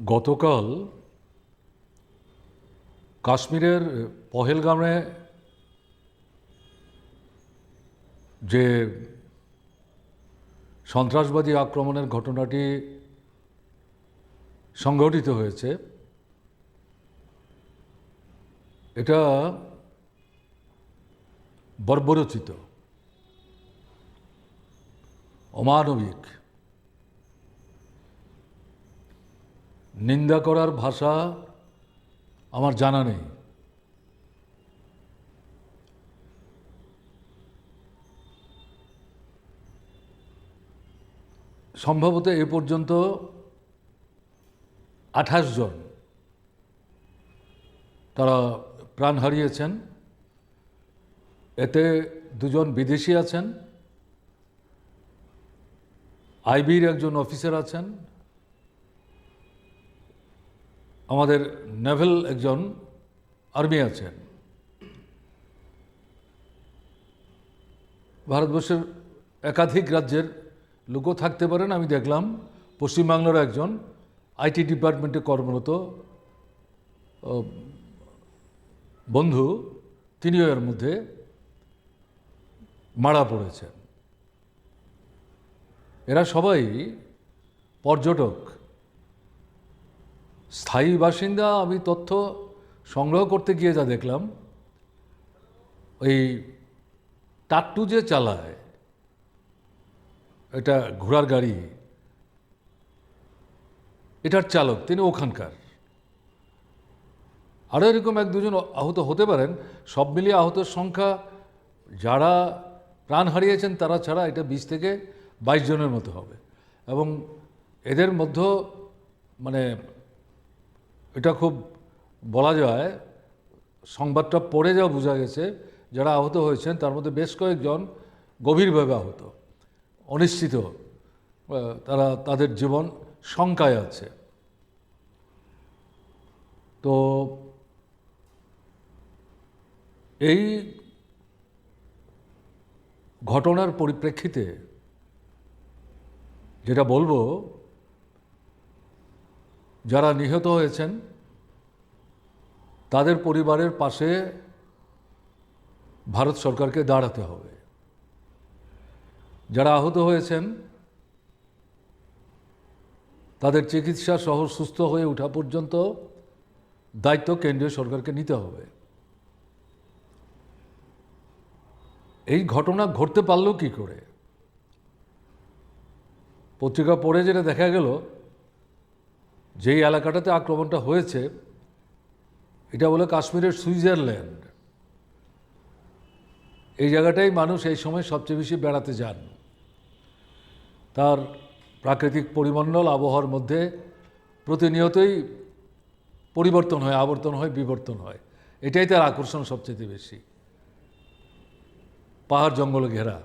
গতকাল কাশ্মীরের পহেলগামে যে সন্ত্রাসবাদী আক্রমণের ঘটনাটি সংঘটিত হয়েছে এটা বর্বরচিত। অমানবিক নিন্দা করার ভাষা আমার জানা নেই। সম্ভবত এ পর্যন্ত আঠাশ জন তারা প্রাণ হারিয়েছেন। এতে দুজন বিদেশি আছেন। আইবির একজন অফিসার আছেন। আমাদের নেভেল একজন আর্মি আছেন। ভারতবর্ষের একাধিক রাজ্যের লোকও থাকতে পারেন, আমি দেখলাম। পশ্চিমবাংলার একজন আইটি ডিপার্টমেন্টে কর্মরত বন্ধু, তিনিও এর মধ্যে মারা পড়েছেন। এরা সবাই পর্যটক। স্থায়ী বাসিন্দা আমি তথ্য সংগ্রহ করতে গিয়ে যা দেখলাম, ওই টাট্টু যে চালায়, এটা ঘোড়ার গাড়ি, এটার চালক, তিনি ওখানকার। আরও এরকম এক দুজন আহত হতে পারেন, সব মিলিয়ে আহতের সংখ্যা, যারা প্রাণ হারিয়েছেন তারা ছাড়া এটা বিশ থেকে বাইশ জনের মতো হবে। এবং এদের মধ্যে মানে এটা খুব বলা যায়, সংবাদটা পড়ে যা বোঝা গেছে, যারা আহত হয়েছেন তার মধ্যে বেশ কয়েকজন গভীরভাবে আহত, অনিশ্চিত তারা তাদের জীবন শঙ্কায় আছে। তো এই ঘটনার পরিপ্রেক্ষিতে যেটা বলব, যারা নিহত হয়েছেন তাদের পরিবারের পাশে ভারত সরকারকে দাঁড়াতে হবে। যারা আহত হয়েছেন, তাদের চিকিৎসা সহ সুস্থ হয়ে ওঠা পর্যন্ত দায়িত্ব কেন্দ্রীয় সরকারকে নিতে হবে। এই ঘটনা ঘটতে পারল কি করে? পত্রিকা পড়ে যেটা দেখা গেল, যেই এলাকাটাতে আক্রমণটা হয়েছে এটা বলে কাশ্মীরের সুইজারল্যান্ড। এই জায়গাটাই মানুষ এই সময় সবচেয়ে বেশি বেড়াতে যান। তার প্রাকৃতিক পরিমণ্ডল আবহাওয়ার মধ্যে প্রতিনিয়তই পরিবর্তন হয়, আবর্তন হয়, বিবর্তন হয়। এটাই তার আকর্ষণ সবচেয়ে বেশি। পাহাড় জঙ্গলে ঘেরা।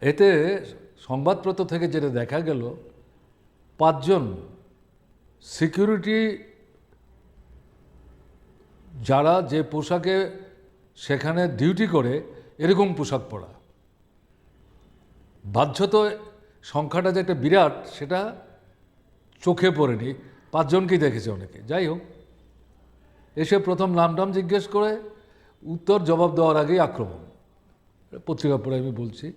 এতে সংবাদপত্র থেকে যেটা দেখা গেল, পাঁচজন সিকিউরিটি যারা যে পোশাকে সেখানে ডিউটি করে, এরকম পোশাক পরা। বাধ্যত সংখ্যাটা যে একটা বিরাট, সেটা চোখে পড়েনি। পাঁচজনকেই দেখেছে অনেকে। যাই হোক, এসে প্রথম নাম টাম জিজ্ঞেস করে, উত্তর জবাব দেওয়ার আগেই আক্রমণ। পত্রিকা পড়ে আমি বলছি।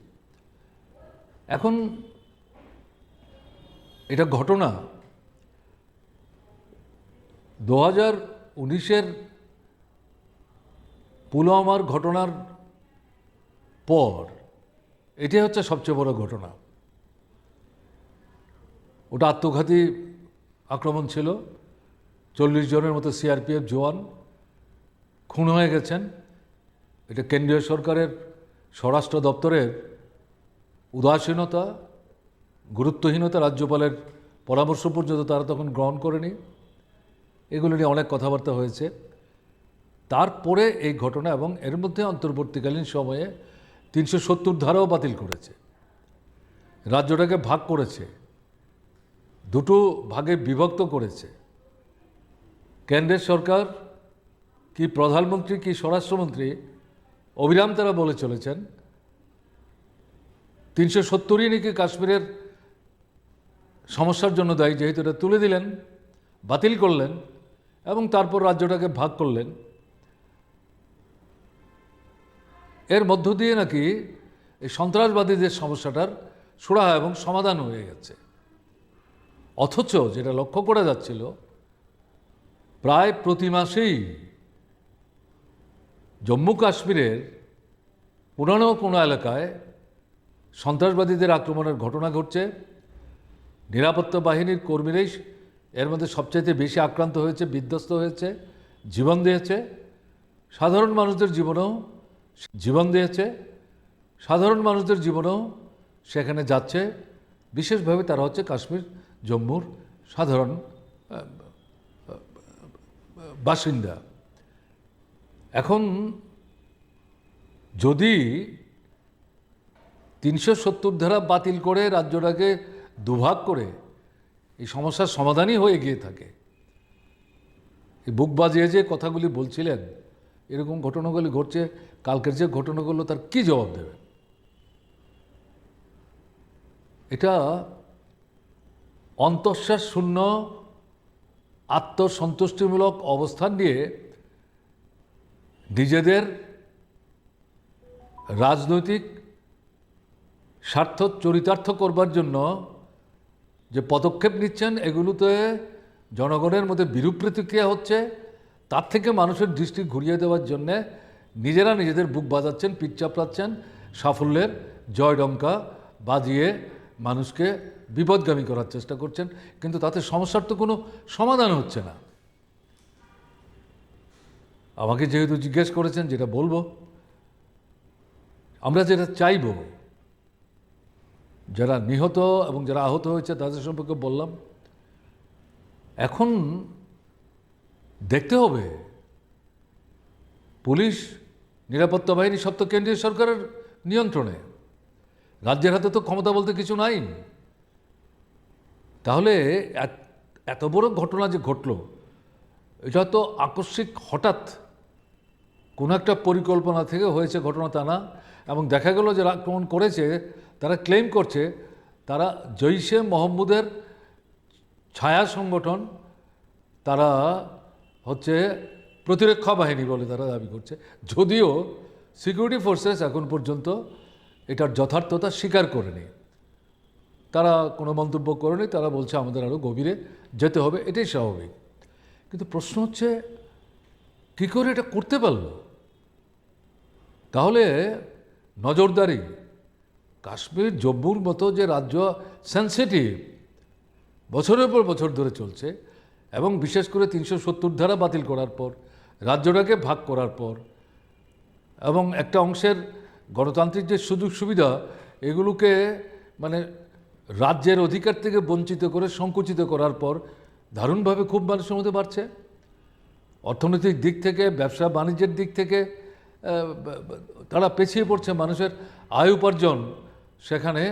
এখন এটা ঘটনা দু হাজার উনিশের পুলওয়ামার ঘটনার পর এটাই হচ্ছে সবচেয়ে বড় ঘটনা। ওটা আত্মঘাতী আক্রমণ ছিল। চল্লিশ জনের মতো সিআরপিএফ জওয়ান খুন হয়ে গেছেন। এটা কেন্দ্রীয় সরকারের স্বরাষ্ট্র দপ্তরের উদাসীনতা, গুরুত্বহীনতা রাজ্যপালের পরামর্শ পর্যন্ত তারা তখন গ্রহণ করেনি। এগুলো নিয়ে অনেক কথাবার্তা হয়েছে। তারপরে এই ঘটনা এবং এর মধ্যে অন্তর্বর্তীকালীন সময়ে তিনশো সত্তর ধারাও বাতিল করেছে। রাজ্যটাকে ভাগ করেছে। দুটো ভাগে বিভক্ত করেছে। কেন্দ্রের সরকার কি প্রধানমন্ত্রী কি স্বরাষ্ট্রমন্ত্রী অবিরাম তারা বলে চলেছেন। তিনশো সত্তরই নাকি কাশ্মীরের সমস্যার জন্য দায়ী, যেহেতু এটা তুলে দিলেন, বাতিল করলেন এবং তারপর রাজ্যটাকে ভাগ করলেন। এর মধ্য দিয়ে নাকি এই সন্ত্রাসবাদীদের সমস্যাটার সুরাহা এবং সমাধান হয়ে গেছে। অথচ যেটা লক্ষ্য করা যাচ্ছিল, প্রায় প্রতি মাসেই জম্মু কাশ্মীরের পুরানো কোনো এলাকায় সন্ত্রাসবাদীদের আক্রমণের ঘটনা ঘটছে। নিরাপত্তা বাহিনীর কর্মীরাই এর মধ্যে সবচাইতে বেশি আক্রান্ত হয়েছে, বিধ্বস্ত হয়েছে, জীবন দিয়েছে। সাধারণ মানুষদের জীবনেও জীবন দিয়েছে। সাধারণ মানুষদের জীবনেও সেখানে যাচ্ছে। বিশেষভাবে তারা হচ্ছে কাশ্মীর, জম্মুর সাধারণ বাসিন্দা। এখন যদি তিনশো সত্তর ধারা বাতিল করে রাজ্যটাকে দুভাগ করে এই সমস্যার সমাধানই হয়ে গিয়ে থাকে। বুক বাজিয়ে যে কথাগুলি বলছিলেন এরকম ঘটনাগুলি ঘটছে, কালকের যে ঘটনাগুলো তার কি জবাব দেবে? এটা অন্তঃশ্বাস শূন্য, আত্মসন্তুষ্টিমূলক অবস্থান নিয়ে নিজেদের রাজনৈতিক স্বার্থ চরিতার্থ করবার জন্য যে পদক্ষেপ নিচ্ছেন, এগুলোতে জনগণের মধ্যে বিরূপ প্রতিক্রিয়া হচ্ছে। তার থেকে মানুষের দৃষ্টি ঘুরিয়ে দেওয়ার জন্যে নিজেরা নিজেদের বুক বাজাচ্ছেন, পিঠ চাপড়াচ্ছেন, সাফল্যের জয়ডঙ্কা বাজিয়ে মানুষকে বিপদগামী করার চেষ্টা করছেন। কিন্তু তাতে সমস্যার তো কোনো সমাধান হচ্ছে না। আমাকে যেহেতু জিজ্ঞেস করেছেন, যেটা বলব, আমরা যেটা চাইব, যারা নিহত এবং যারা আহত হয়েছে তাদের সম্পর্কে বললাম। এখন দেখতে হবে। পুলিশ, নিরাপত্তা বাহিনী সব তো কেন্দ্রীয় সরকারের নিয়ন্ত্রণে। রাজ্যের হাতে তো ক্ষমতা বলতে কিছু নাই। তাহলে এত- বড় ঘটনা যে ঘটলো, এটা তো আকস্মিক হঠাৎ কোনো একটা পরিকল্পনা থেকে হয়েছে ঘটনা তা না। এবং দেখা গেল যারা আক্রমণ করেছে, তারা ক্লেম করছে, তারা জৈশে মোহাম্মদের ছায়া সংগঠন, তারা হচ্ছে প্রতিরক্ষা বাহিনী বলে তারা দাবি করছে। যদিও সিকিউরিটি ফোর্সেস এখন পর্যন্ত এটার যথার্থতা স্বীকার করেনি। তারা কোনো মন্তব্য করেনি, তারা বলছে আমাদের আরও গভীরে যেতে হবে, এটাই স্বাভাবিক। কিন্তু প্রশ্ন হচ্ছে, কী করে এটা করতে পারল? তাহলে নজরদারি, কাশ্মীর, জম্মুর মতো যে রাজ্য সেন্সিটিভ বছরের পর বছর ধরে চলছে এবং বিশেষ করে তিনশো সত্তর ধারা বাতিল করার পর, রাজ্যটাকে ভাগ করার পর, এবং একটা অংশের গণতান্ত্রিক যে সুযোগ সুবিধা, এগুলোকে মানে রাজ্যের অধিকার থেকে বঞ্চিত করে সংকুচিত করার পর, দারুণভাবে খুব মানুষের মধ্যে বাড়ছে। অর্থনৈতিক দিক থেকে, ব্যবসা বাণিজ্যের দিক থেকে তারা পেছিয়ে পড়ছে মানুষের আয় উপার্জন। সেখানে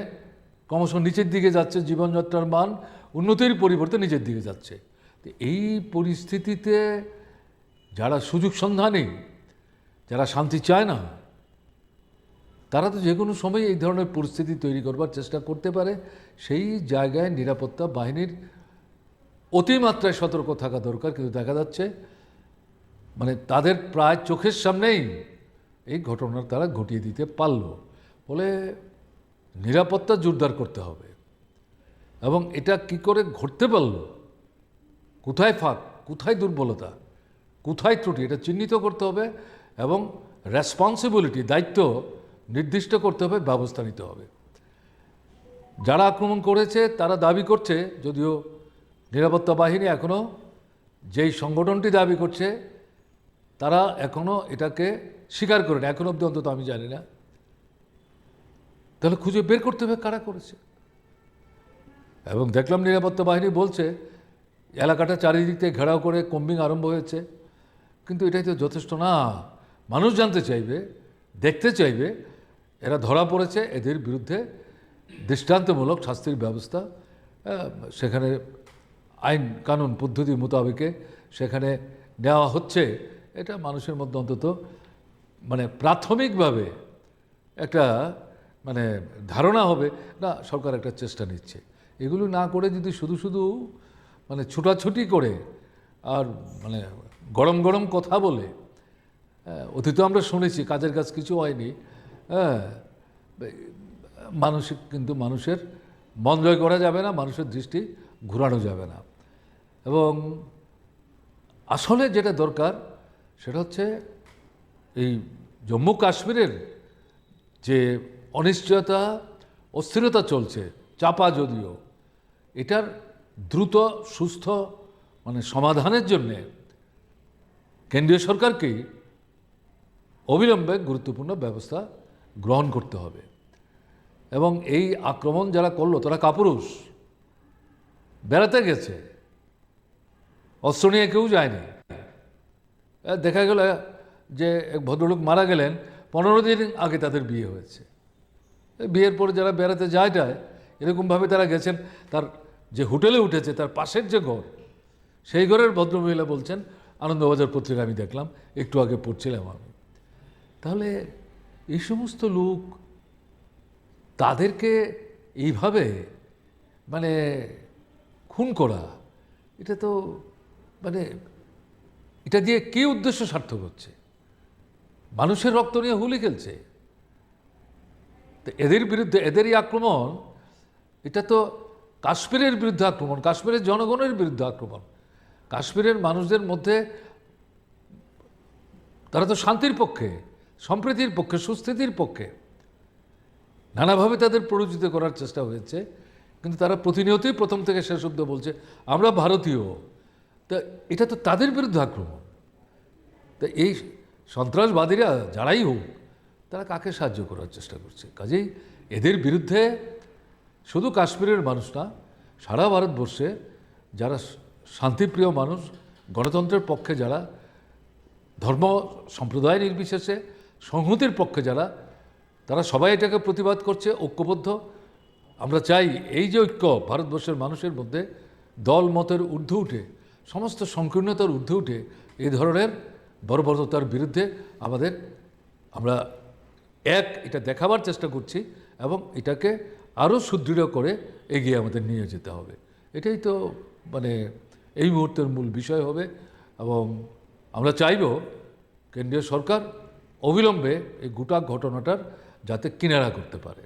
ক্রমশ নিচের দিকে যাচ্ছে, জীবনযাত্রার মান উন্নতির পরিবর্তে নিচের দিকে যাচ্ছে। তো এই পরিস্থিতিতে যারা সুযোগ সন্ধানী, যারা শান্তি চায় না, তারা তো যে কোনো সময় এই ধরনের পরিস্থিতি তৈরি করবার চেষ্টা করতে পারে। সেই জায়গায় নিরাপত্তা বাহিনীর অতিমাত্রায় সতর্ক থাকা দরকার কিন্তু দেখা যাচ্ছে। মানে তাদের প্রায় চোখের সামনেই এই ঘটনার তারা ঘটিয়ে দিতে পারল। বলে নিরাপত্তা জোরদার করতে হবে। এবং এটা কি করে ঘটতে পারল? কোথায় ফাঁক কোথায় দুর্বলতা, কোথায় ত্রুটি, এটা চিহ্নিত করতে হবে এবং রেসপন্সিবিলিটি দায়িত্ব নির্দিষ্ট করতে হবে, ব্যবস্থা নিতে হবে। যারা আক্রমণ করেছে, তারা দাবি করছে, যদিও নিরাপত্তা বাহিনী এখনও যেই সংগঠনটি দাবি করছে, তারা এখনও এটাকে স্বীকার করে না এখন অব্দি অন্তত আমি জানি না। তাহলে খুঁজে বের করতে হবে কারা করেছে। এবং দেখলাম নিরাপত্তা বাহিনী বলছে এলাকাটা চারিদিক ঘেরাও করে কম্বিং আরম্ভ হয়েছে। কিন্তু এটাই তো যথেষ্ট না। মানুষ জানতে চাইবে, দেখতে চাইবে, এরা ধরা পড়েছে, এদের বিরুদ্ধে দৃষ্টান্তমূলক শাস্তির ব্যবস্থা সেখানে আইন কানুন পদ্ধতি মোতাবেকে সেখানে নেওয়া হচ্ছে। এটা মানুষের মধ্যে অন্তত মানে প্রাথমিকভাবে একটা মানে ধারণা হবে, না, সরকার একটা চেষ্টা নিচ্ছে। এগুলো না করে যদি শুধু শুধু মানে ছুটাছুটি করে আর মানে গরম গরম কথা বলে। হ্যাঁ, অতীতে আমরা শুনেছি কাজের কাজ কিছু হয়নি। হ্যাঁ মানসিক কিন্তু মানুষের মন জয় করা যাবে না মানুষের দৃষ্টি ঘোরানো যাবে না। এবং আসলে যেটা দরকার সেটা হচ্ছে এই জম্মু কাশ্মীরের যে অনিশ্চয়তা অস্থিরতা চলছে চাপা যদিও এটার দ্রুত, সুস্থ মানে সমাধানের জন্যে কেন্দ্রীয় সরকারকেই অবিলম্বে গুরুত্বপূর্ণ ব্যবস্থা গ্রহণ করতে হবে। এবং এই আক্রমণ যারা করল, তারা কাপুরুষ। বেড়াতে গেছে। অস্ত্র নিয়ে কেউ যায়নি। দেখা গেল যে এক ভদ্রলোক মারা গেলেন, পনেরো দিন আগে তাদের বিয়ে হয়েছে। বিয়ের পরে যারা বেড়াতে যায় টায় এরকমভাবে তারা গেছেন, তার যে হোটেলে উঠেছে, তার পাশের যে ঘর, সেই ঘরের ভদ্রমহিলা বলছেন, আনন্দবাজার পত্রিকা আমি দেখলাম, একটু আগে পড়ছিলাম আমি। তাহলে এই সমস্ত লোক তাদেরকে এইভাবে মানে খুন করা, এটা তো মানে এটা দিয়ে কী উদ্দেশ্য সার্থক হচ্ছে? মানুষের রক্ত নিয়ে হুলি খেলছে। তো এদের বিরুদ্ধে, এদেরই আক্রমণ, এটা তো কাশ্মীরের বিরুদ্ধে আক্রমণ, কাশ্মীরের জনগণের বিরুদ্ধে আক্রমণ। কাশ্মীরের মানুষদের মধ্যে তারা তো শান্তির পক্ষে, সম্প্রীতির পক্ষে, সুস্থিতির পক্ষে নানাভাবে তাদের প্ররোচিত করার চেষ্টা হয়েছে। কিন্তু তারা প্রতিনিয়তই প্রথম থেকে শেষ অব্দি বলছে, আমরা ভারতীয়। তা এটা তো তাদের বিরুদ্ধে আক্রমণ। তা এই সন্ত্রাসবাদীরা যারাই হোক, তারা কাকে সাহায্য করার চেষ্টা করছে? কাজেই এদের বিরুদ্ধে শুধু কাশ্মীরের মানুষ না, সারা ভারতবর্ষে যারা শান্তিপ্রিয় মানুষ, গণতন্ত্রের পক্ষে যারা, ধর্ম সম্প্রদায় নির্বিশেষে, সংহতির পক্ষে যারা, তারা সবাই এটাকে প্রতিবাদ করছে, ঐক্যবদ্ধ। আমরা চাই এই যে ঐক্য ভারতবর্ষের মানুষের মধ্যে দল মতের ঊর্ধ্বে উঠে, সমস্ত সংকীর্ণতার ঊর্ধ্বে উঠে, এই ধরনের বর্বরতার বিরুদ্ধে আমাদের, আমরা এক, এটা দেখাবার চেষ্টা করছি এবং এটাকে আরও সুদৃঢ় করে এগিয়ে আমাদের নিয়ে যেতে হবে। এটাই তো মানে এই মুহূর্তের মূল বিষয় হবে এবং আমরা চাইব কেন্দ্রীয় সরকার অবিলম্বে এই গোটা ঘটনাটার যাতে কিনারা করতে পারে।